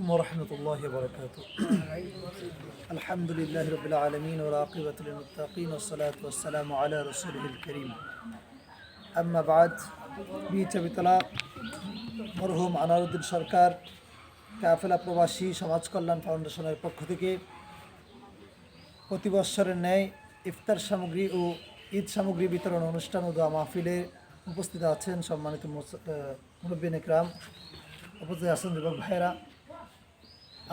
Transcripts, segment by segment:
عليكم ورحمة الله وبركاته الحمد لله رب العالمين والعاقبة للمتقين والصلاة والسلام على رسوله الكريم أما بعد বিচে বিতলা মরহুম আনারুদ্দিন সরকার কাফেলা প্রবাসী সমাজ কল্যাণ ফাউন্ডেশনের পক্ষ থেকে প্রতি বৎসরের ন্যায় ইফতার সামগ্রী ও ঈদ সামগ্রী বিতরণ অনুষ্ঠান ও দোয়া মাহফিলে উপস্থিত আছেন সম্মানিত মুরব্বিন একরাম উপস্থিত আছেন যুবক ভাইয়েরা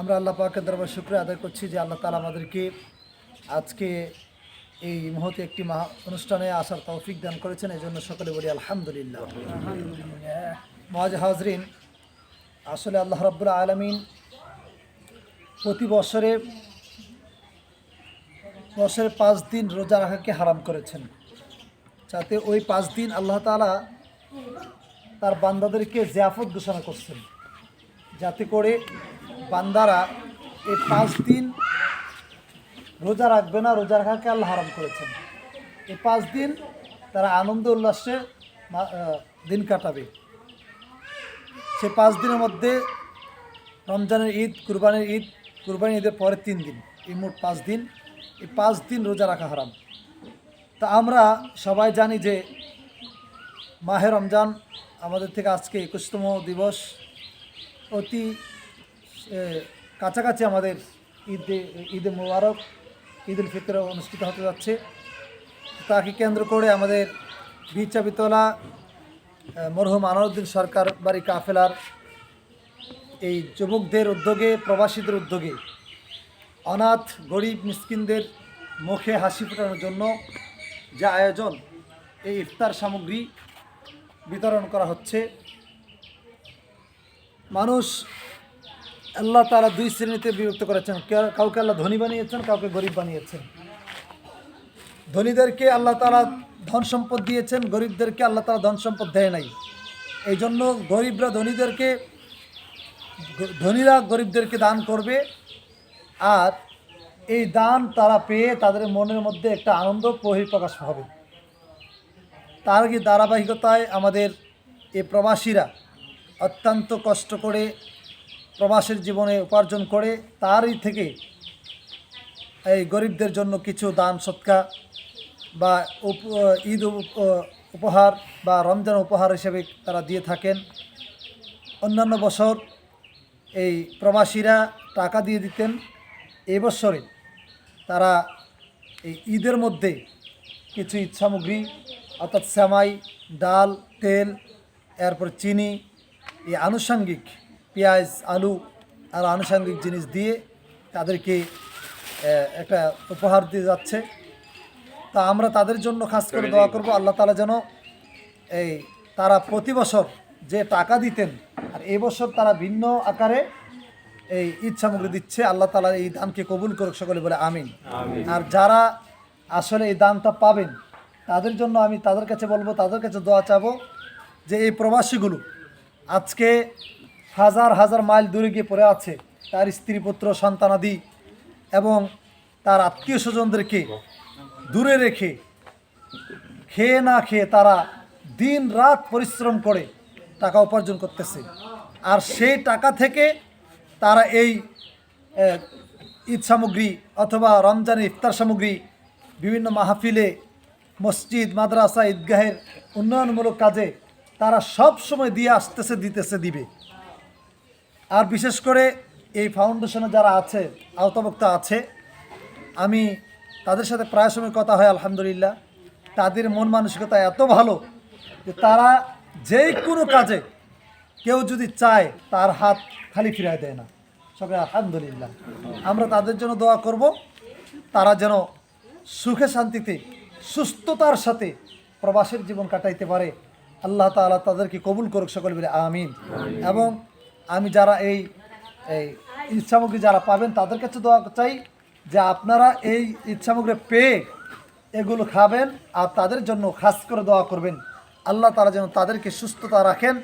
আমরা আল্লাহ পাকের দরবার শুক্র আদায় করছি যে আল্লাহ তালা আমাদেরকে আজকে এই মুহূর্তে একটি মহা অনুষ্ঠানে আসার তৌফিক দান করেছেন। এই জন্য সকলে বলি আলহামদুলিল্লাহ। মহাজ হাজরিন আসলে আল্লাহ রব্বুল আলমিন প্রতি বছরে বছরে পাঁচ দিন রোজা রাখাকে হারাম করেছেন। যাতে ওই পাঁচ দিন আল্লাহ তালা তার বান্দাদেরকে জিয়াফত ঘোষণা করছেন। যাতে করে বান্দারা এই পাঁচ দিন রোজা রাখবে না, রোজা রাখাকে আল্লাহ হারাম করেছেন। এই পাঁচ দিন তারা আনন্দ উল্লাসে দিন কাটাবে। সে পাঁচ দিনের মধ্যে রমজানের ঈদ, কুরবানির ঈদ কুরবানি ঈদের পরে তিন দিন, এই মোট পাঁচ দিন, এই পাঁচ দিন রোজা রাখা হারাম। তা আমরা সবাই জানি যে মাহে রমজান আমাদের থেকে আজকে একুশতম দিবস। অতি কাছাকাছি আমাদের ঈদে ঈদে মোবারক, ঈদ উল ফিতর অনুষ্ঠিত হতে যাচ্ছে। তাকে কেন্দ্র করে আমাদের বিচা বিতলা মরহুম আনারুদ্দিন সরকার বাড়ি কাফেলার এই যুবকদের উদ্যোগে, প্রবাসীদের উদ্যোগে অনাথ, গরিব মিসকিনদের মুখে হাসি ফোটানোর জন্য যে আয়োজন, এই ইফতার সামগ্রী বিতরণ করা হচ্ছে। মানুষ আল্লাহ তারা দুই শ্রেণীতে বিভক্ত করেছেন। কাউকে আল্লাহ ধনী বানিয়েছেন, কাউকে গরিব বানিয়েছেন। ধনীদেরকে আল্লাহ তারা ধন সম্পদ দিয়েছেন, গরিবদেরকে আল্লাহ তারা ধন সম্পদ দেয় নাই। এই জন্য গরিবরা ধনীদেরকে, ধনীরা গরিবদেরকে দান করবে। আর এই দান তারা পেয়ে তাদের মনের মধ্যে একটা আনন্দ বহিঃপ্রকাশ হবে। তার ধারাবাহিকতায় আমাদের এ প্রবাসীরা অত্যন্ত কষ্ট করে প্রবাসের জীবনে উপার্জন করে তারই থেকে এই গরিবদের জন্য কিছু দান সৎকা বা ঈদ উপ- উপহার বা রমজান উপহার হিসেবে তারা দিয়ে থাকেন। অন্যান্য বছর এই প্রবাসীরা টাকা দিয়ে দিতেন। এই বছরে তারা এই ঈদের মধ্যে কিছু ঈদ সামগ্রী, অর্থাৎ সেমাই, ডাল, তেল, এরপর চিনি, এই আনুষঙ্গিক পেঁয়াজ আলু আর আনুষঙ্গিক জিনিস দিয়ে তাদেরকে একটা উপহার দিয়ে যাচ্ছে। তা আমরা তাদের জন্য খাস করে দোয়া করব আল্লাহ তালা যেন এই তারা প্রতি বছর যে টাকা দিতেন আর এবছর তারা ভিন্ন আকারে এই ঈদ সামগ্রী দিচ্ছে আল্লাহ তালা এই দানকে কবুল করুক সকলে বলে আমিন। আর যারা আসলে এই দানটা পাবেন তাদের জন্য আমি তাদের কাছে বলব তাদের কাছে দোয়া চাবো যে এই প্রবাসীগুলো আজকে হাজার হাজার মাইল দূরে গিয়ে পড়ে আছে তার স্ত্রী পুত্র সন্তানাদি এবং তার আত্মীয় স্বজনদেরকে দূরে রেখে খেয়ে না খেয়ে তারা দিন রাত পরিশ্রম করে টাকা উপার্জন করতেছে। আর সেই টাকা থেকে তারা এই ঈদ সামগ্রী অথবা রমজানের ইফতার সামগ্রী বিভিন্ন মাহফিলে, মসজিদ, মাদ্রাসা, ঈদগাহের উন্নয়নমূলক কাজে তারা সব সময় দিয়ে আসতেছে, দিতেছে, দিবে। আর বিশেষ করে এই ফাউন্ডেশনে যারা আছে, আওতাভুক্ত আছে, আমি তাদের সাথে প্রায় সময় কথা হয়, আলহামদুলিল্লাহ। তাদের মন মানসিকতা এত ভালো যে তারা যে কোনো কাজে কেউ যদি চায়, তার হাত খালি ফিরায় দেয় না। সবাই আলহামদুলিল্লাহ। আমরা তাদের জন্য দোয়া করব, তারা যেন সুখে শান্তিতে, সুস্থতার সাথে প্রবাসের জীবন কাটাইতে পারে। আল্লাহ তাআলা তাদেরকে কবুল করুক সকল বলে আমিন। এবং আমি যারা এই এই ঈদ সামগ্রী যারা পাবেন তাদের কাছে দোয়া চাই যে আপনারা এই ঈদ সামগ্রী পেয়ে এগুলো খাবেন আর তাদের জন্য খাস করে দোয়া করবেন। আল্লাহ তারা যেন তাদেরকে সুস্থতা রাখেন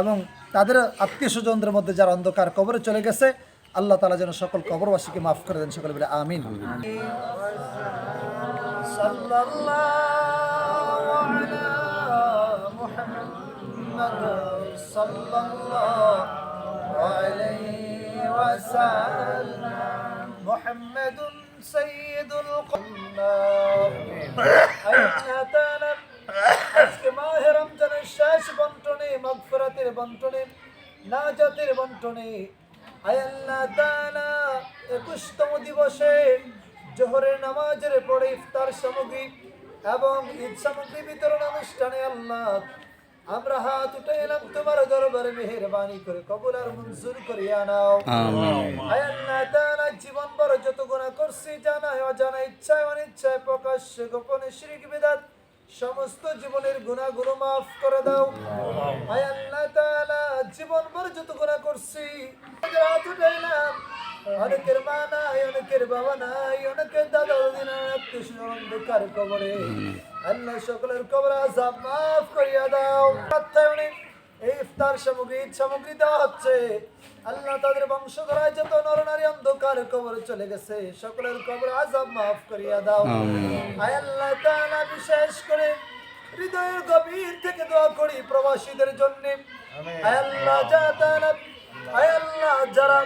এবং তাদের আত্মীয় স্বজনদের মধ্যে যারা অন্ধকার কবরে চলে গেছে, আল্লাহ তালা যেন সকল কবরবাসীকে মাফ করে দেন সকলে বলে আমিন। সাল্লাল্লাহু عليه سألنا محمد سيد القنا أين تعلم আজকে মাহে রমজানের শেষ বন্টনে মগফিরাতের বন্টনে নাজাতের বন্টনে আয় আল্লাহ তাআলা একুশতম দিবসে জোহরের নামাজের পরে ইফতার সামগ্রী এবং ঈদ সামগ্রী বিতরণ অনুষ্ঠানে আল্লাহ আমরা হাত উঠে এলাম তোমার দরবারে মেহেরবানি করে কবুল আর মঞ্জুর করিয়া নাও। জীবন বড় যত গুনাহ করছি জানায় অজানা ইচ্ছায় অনিচ্ছায় প্রকাশ্যে গোপনে শিরিক বিদাত সমস্ত জীবনের গুণাগুলো মাফ করে দাও। আয় আল্লাহ তাআলা জীবন ভর যত গুনাহ করছি হাত উঠাইলাম। অনেকের মা নাই অনেকের বাবা নাই অনেকের দাদা আত্মীয় কবরে আল্লাহ সকলের কবর আজাব মাফ করিয়া দাও এই ইফতার সামগ্রী সামগ্রী দেওয়া হচ্ছে আল্লাহ তাদের বংশধরায় যত নরনারী অন্ধকার কবর চলে গেছে সকলের কবর আজাব মাফ করিয়া দাও আয় আল্লাহ তাআলা বিশেষ করে হৃদয়ের গভীর থেকে দোয়া করি প্রবাসীদের জন্য আয় আল্লাহ যা তাআলা আয় আল্লাহ যারা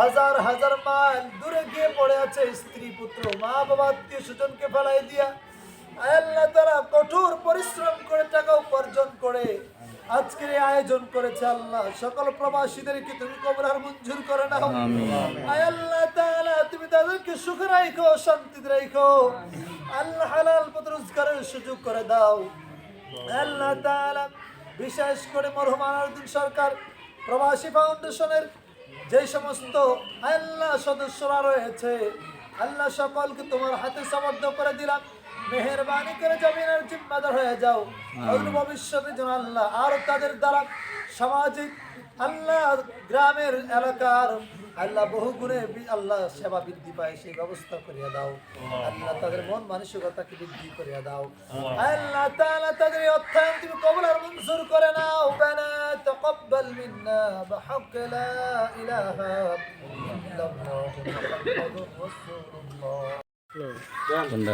হাজার হাজার মাইল দূরে গিয়ে পড়ে আছে স্ত্রী পুত্র। মা বাবা আত্মীয় স্বজনকে ফেলাই দিয়া আল্লাহ তারা কঠোর পরিশ্রম করে টাকা উপার্জন করে আজকের এই আয়োজন করেছে আল্লাহ। সকল প্রবাসীদেরকে তুমি কবরার মঞ্জুর করে নাও আল্লাহ তাআলা তুমি তাদেরকে সুখে রাখো শান্তিতে রাখো আল্লাহ হালাল পথ রোজগারের সুযোগ করে দাও। আল্লাহ তাআলা বিশেষ করে মরহুম আনারুদ্দিন সরকার প্রবাসী ফাউন্ডেশনের যে সমস্ত আল্লাহ সদস্যরা রয়েছে আল্লাহ সকলকে তোমার হাতে সমর্থ করে দিলাম। মেহরবানি করে জমিনের জিম্মাদার হয়ে যাও। ভবিষ্যতে যেন আল্লাহ আর তাদের দ্বারা সামাজিক আল্লাহ গ্রামের এলাকার আল্লাহ বহু গুণে বি- আল্লাহ সেবা বৃদ্ধি পায় সেই ব্যবস্থা করিয়া দাও আল্লাহ তাদের মন মানসিকতাকে বৃদ্ধি করিয়া দাও আল্লাহ তাআলা তাদের এই অর্থায়ন তুমি কবুল আর মঞ্জুর করে নাও বানা তাকাব্বাল মিন্না بحق لا إله إلا الله محمد رسول الله কোনটা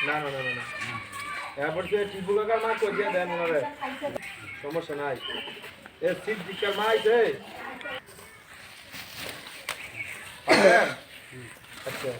না না না না না এরপর তুই টিপু কাকার মা কই দিয়ে দেন ওনারে? সমস্যা নাই। এ। আচ্ছা।